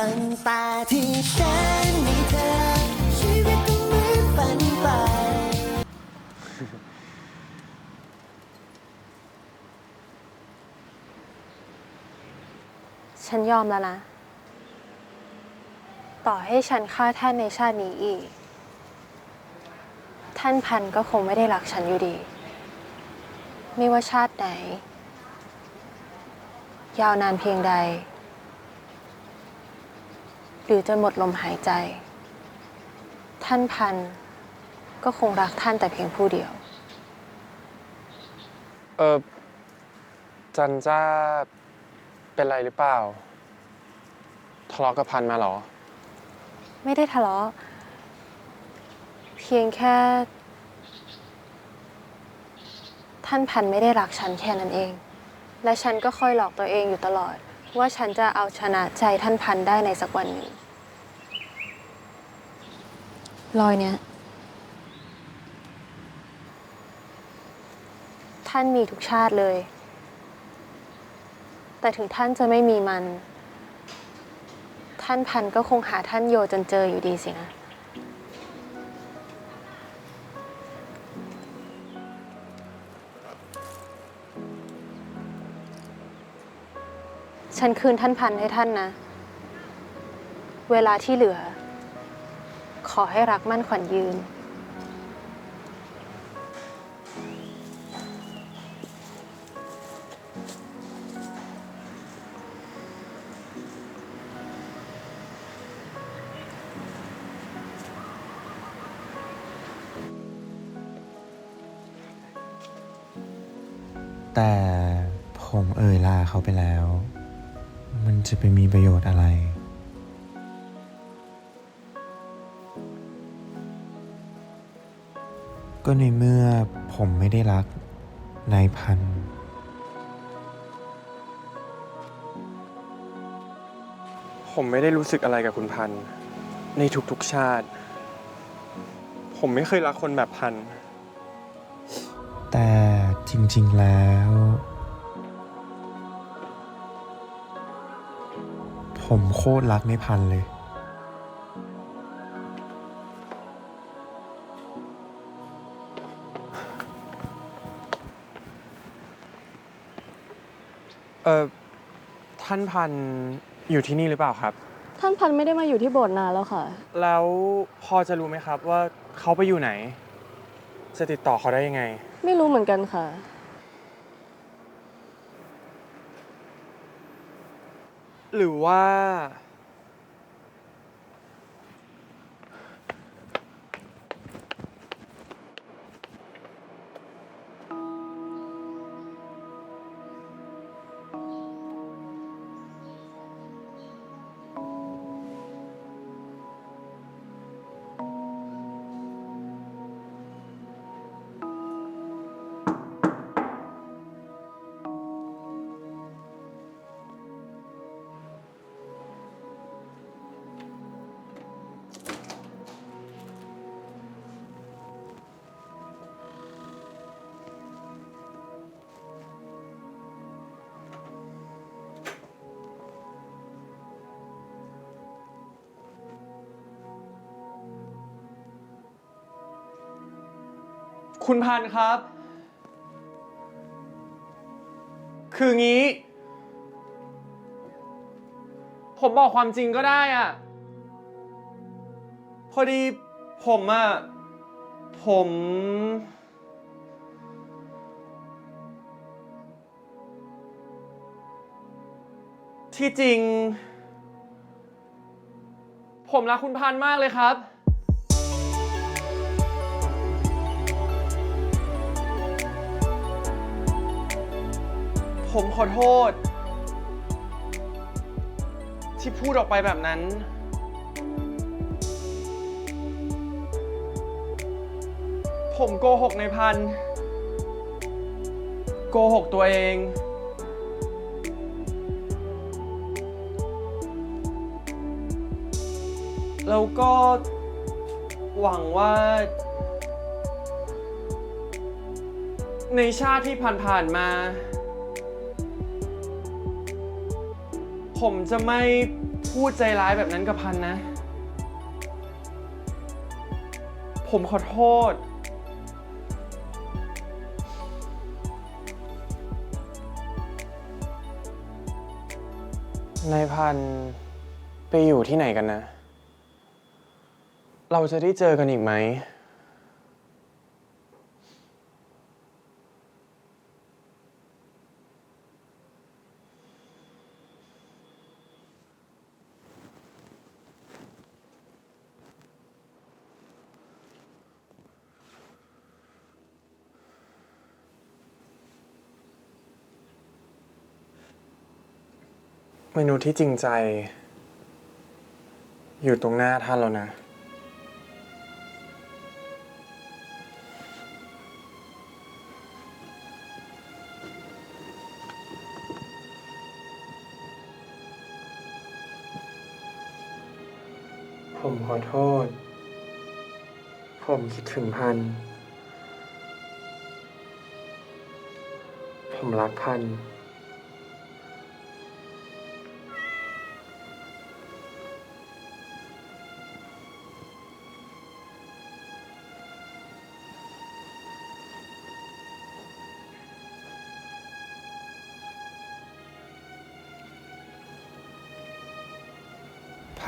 ตั้งแต่ที่ฉันมีเธอ ชีวิตก็เหมือนฝันไป ฉันยอมแล้วนะ ต่อให้ฉันฆ่าท่านในชาตินี้อีก ท่านพันก็คงไม่ได้รักฉันอยู่ดี ไม่ว่าชาติไหน ยาวนานเพียงใด หรือจนหมดลมหายใจ ท่านพันธุ์ก็คงรักท่านแต่เพียงผู้เดียว เออจันจ้าเป็นไรหรือเปล่า ทะเลาะกับพันมาเหรอ ไม่ได้ทะเลาะเพียงแค่ ท่านพันธุ์ไม่ได้รักฉันแค่นั้นเอง และฉันก็คอยหลอกตัวเองอยู่ตลอด ว่าฉันจะเอาชนะใจท่านพันธุ์ได้ในสักวันหนึ่งรอยเนี้ย ท่านมีทุกชาติเลย แต่ถึงท่านจะไม่มีมัน ท่านพันธุ์ก็คงหาท่านโยจนเจออยู่ดีสินะ ฉันคืนท่านพันให้ท่านนะ เวลาที่เหลือ ขอให้รักมั่นขวัญยืน แต่ผมเอ่ยลาเขาไปแล้ว จะไปมีประโยชน์อะไร ก็ในเมื่อผมไม่ได้รักนายพันธุ์ผมไม่ได้รู้สึกอะไรกับคุณพันธ์ในทุกๆชาติ ผมไม่เคยรักคนแบบพันธ์แต่จริงๆแล้ว ผมโคตรรักในพันธุ์เลย เออท่านพันธ์อยู่ที่นี่หรือเปล่าครับ ท่านพันธุ์ไม่ได้มาอยู่ที่โบสถ์นานแล้วค่ะ แล้วพอจะรู้ไหมครับว่าเขาไปอยู่ไหน จะติดต่อเขาได้ยังไง ไม่รู้เหมือนกันค่ะ หรือว่า คุณพันธ์ครับ คืองี้ ผมบอกความจริงก็ได้อะพอดีผมอะผม ที่จริง ผมรักคุณพันธ์มากเลยครับ ผมขอโทษ ที่พูดออกไปแบบนั้น ผมโกหกในพัน โกหกตัวเอง แล้วก็หวังว่า ในชาติที่ผ่านๆมา ผมจะไม่พูดใจร้ายแบบนั้นกับพันนะ ผมขอโทษ นายพันไปอยู่ที่ไหนกันนะ เราจะได้เจอกันอีกไหม เมนูที่จริงใจ อยู่ตรงหน้าท่านแล้วนะ ผมขอโทษ ผมคิดถึงพัน ผมรักพัน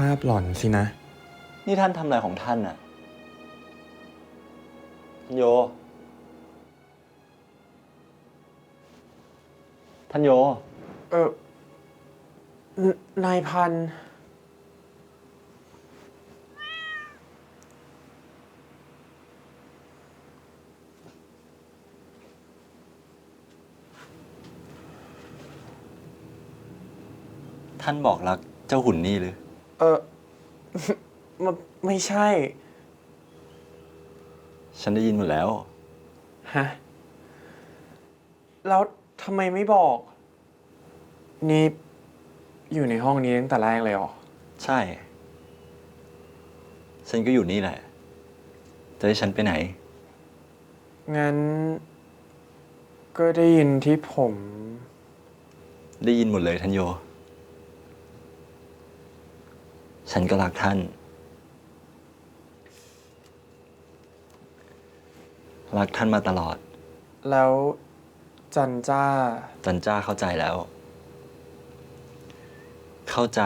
าพหลอนสินะ นี่ท่านทำอะไรของท่านน่ะท่านโย ท่านโย เออนายพันท่านบอกรักเจ้าหุ่นนี่หรือ เออ มันไม่ใช่ ฉันได้ยินหมดแล้ว ฮะ แล้วทำไมไม่บอก นี่ อยู่ในห้องนี้ตั้งแต่แรกเลยเหรอ ใช่ ฉันก็อยู่นี่แหละ จะให้ฉันไปไหน งั้น ก็ได้ยินที่ผม ได้ยินหมดเลยท่านโย ฉันก็รักท่าน รักท่านมาตลอด แล้วจันจ้า จันจ้าเข้าใจแล้ว เข้าใจ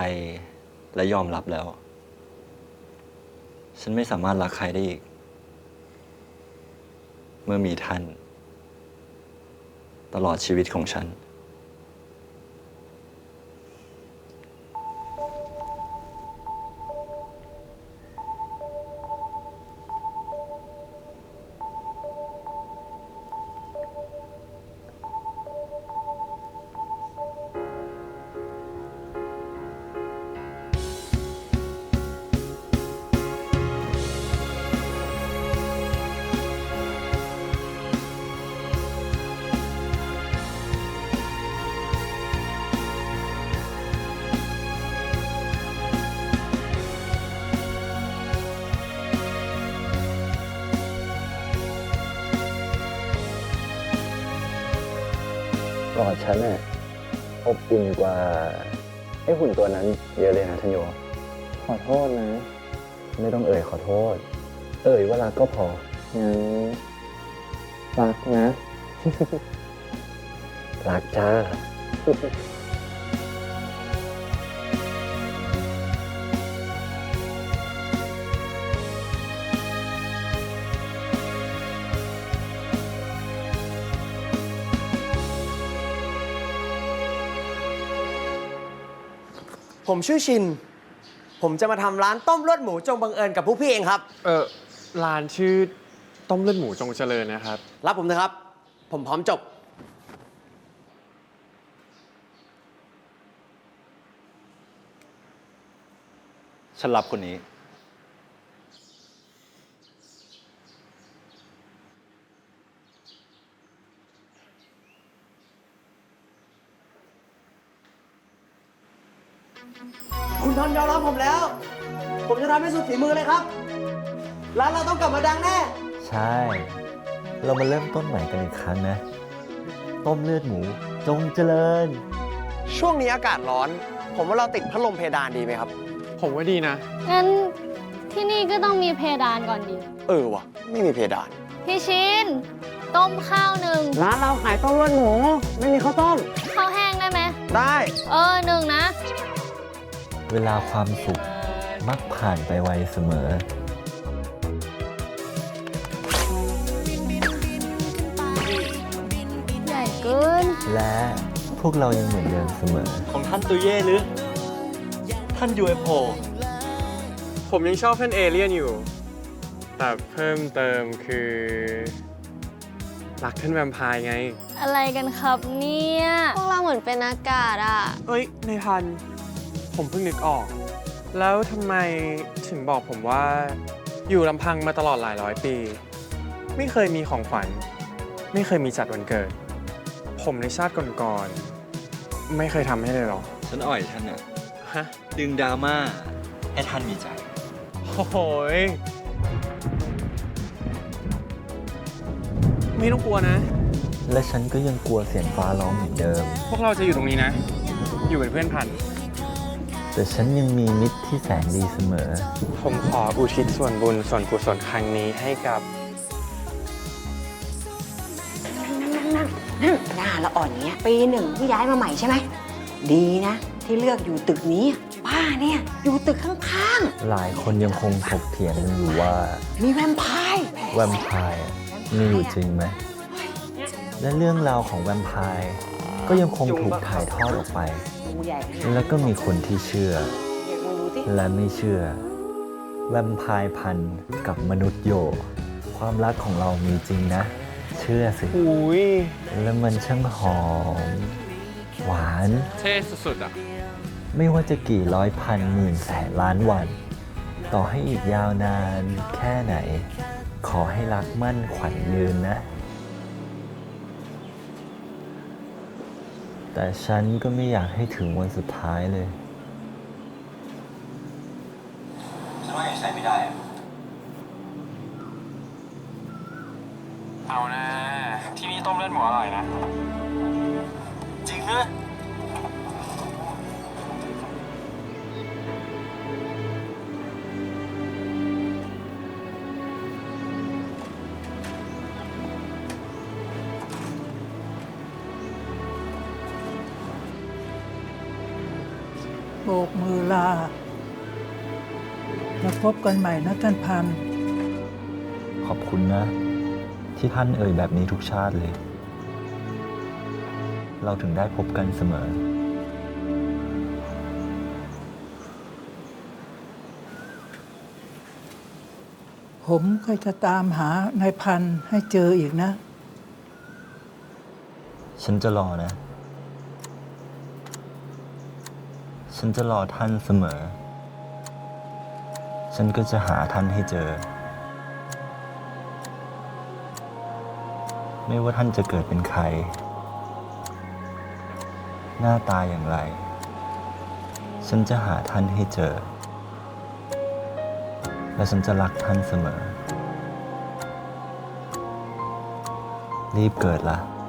และยอมรับแล้ว ฉันไม่สามารถรักใครได้อีก เมื่อมีท่าน ตลอดชีวิตของฉัน อดฉันน่ะอบอุ่นกว่าไอ้หุ่นตัวนั้นเยอะเลยนะท่านโยขอโทษนะ ไม่ต้องเอ่ยขอโทษ เอ่ยว่ารักก็พองั้นรักนะ รักจ้า ผมชื่อชิน ผมจะมาทำร้านต้มเลือดหมูจงบังเอิญกับพวกพี่เองครับ เออร้านชื่อต้มเลือดหมูจงเจริญนะครับ รับผมนะครับ ผมพร้อมจบ ฉันรับคนนี้ มือเลยครับ ร้านเราต้องกลับมาดังแน่ ใช่ เรามาเริ่มต้นใหม่กันอีกครั้งนะ ต้มเลือดหมู จงเจริญ ช่วงนี้อากาศร้อน ผมว่าเราติดพัดลมเพดานดีไหมครับ ผมว่าดีนะ งั้นที่นี่ก็ต้องมีเพดานก่อนดิเออว่ะไม่มีเพดาน พี่ชินต้มข้าวหนึ่งร้านเราขายต้มเลือดหมู ไม่มีข้าวต้ม ข้าวแห้งได้ไหม ได้ เออหนึ่งนะ เวลาความสุข มักผ่านไปไวเสมอ ใหญ่เกิน และพวกเรายังเหมือนเดิมเสมอ ของท่านตุเย่หรือ ท่าน UFO ผมยังชอบท่านเอเลี่ยนอยู่ แต่เพิ่มเติมคือรักท่านแวมไพร์ไง อะไรกันครับเนี่ย พวกเราเหมือนเป็นอากาศอะเอ้ย ในพัน ผมเพิ่งนึกออก แล้วทำไมถึงบอกผมว่า อยู่ลำพังมาตลอดหลายร้อยปี ไม่เคยมีของขวัญ ไม่เคยมีจัดวันเกิด ผมในชาติก่อนๆไม่เคยทำให้เลยหรอ ฉันอ่อยท่านอะฮะดึงดราม่าให้ท่านมีใจ โอ้โหยไม่ต้องกลัวนะ และฉันก็ยังกลัวเสียงฟ้าร้องเหมือนเดิม พวกเราจะอยู่ตรงนี้นะ อยู่เป็นเพื่อนพัน แต่ฉันยังมีมิตรที่แสนดีเสมอ ผมขออุทิศส่วนบุญส่วนกุศลครั้งนี้ให้กับหน้าละอ่อนเนี้ยปีหนึ่งที่ย้ายมาใหม่ใช่ไหม ดีนะ ที่เลือกอยู่ตึกนี้ ป้าเนี่ย อยู่ตึกข้างหลายคนยังคงถกเถียงกันอยู่ว่าๆ มีแวมไพร์แวมไพร์มีอยู่จริงไหม และเรื่องราวของแวมไพร์ก็ยังคงถูกถ่ายทอดออกไปดู ใหญ่ขนาดแล้วก็มีคนที่เชื่ออยากลองดูสิและไม่เชื่อ แวมไพร์พันธุ์กับมนุษย์โย ความรักของเรามีจริงนะ เชื่อสิ อุ้ยและมันช่างหอม หวาน เท่สุดๆอะ ไม่ว่าจะกี่ร้อยพันหมื่นแสนล้านวัน ต่อให้อีกยาวนานแค่ไหน ขอให้รักมั่นขวัญยืนนะ แต่ฉันก็ไม่อยากให้ถึงวันสุดท้ายเลยเอา ลา แล้วพบกันใหม่นะท่านพัน ขอบคุณนะ ที่ท่านเอ่ยแบบนี้ทุกชาติเลย เราถึงได้พบกันเสมอ ผมก็จะตามหานายพันให้เจออีกนะ ฉันจะรอนะ ฉันจะรอท่านเสมอ ฉันก็จะหาท่านให้เจอ ไม่ว่าท่านจะเกิดเป็นใคร หน้าตาอย่างไร ฉันจะหาท่านให้เจอ และฉันจะรักท่านเสมอ รีบเกิดละล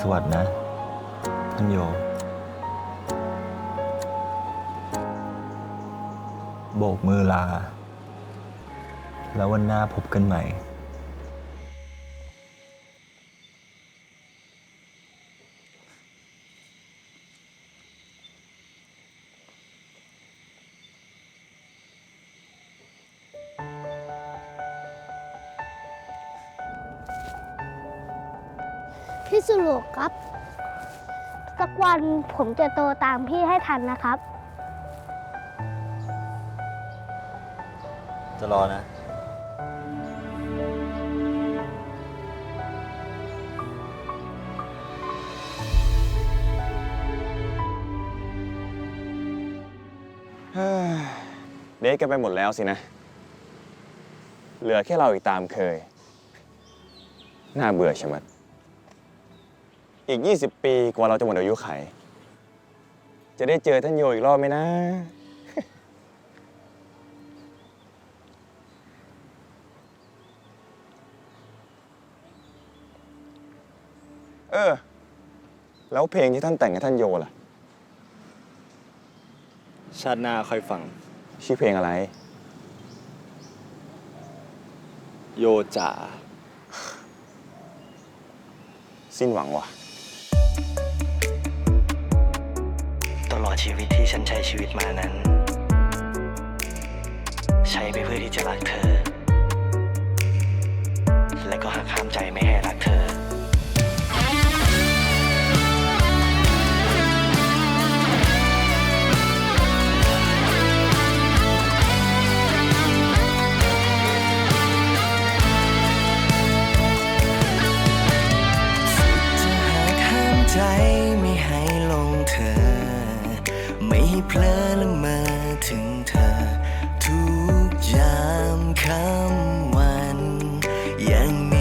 สวัสดนะ ท่านโย โบกมือลา แล้ววันหน้าพบกันใหม่ ผมจะโตตามพี่ให้ทันนะครับ จะรอนะละกันไปหมดแล้วสินะ เหลือแค่เราอีกตามเคย น่าเบื่อใช่ไหมดอีก 20 ปีกว่าเราจะหมดอายุไข จะได้เจอท่านโยอีกรอบไหมนะ เออ แล้วเพลงที่ท่านแต่งให้ท่านโยล่ะ ชาติหน้าค่อยฟัง ชื่อเพลงอะไร โยจ๋า สิ้นหวังว่ะ ชีวิตที่ฉันใช้ชีวิตมานั้น ใช้ไปเพื่อที่จะรักเธอ อ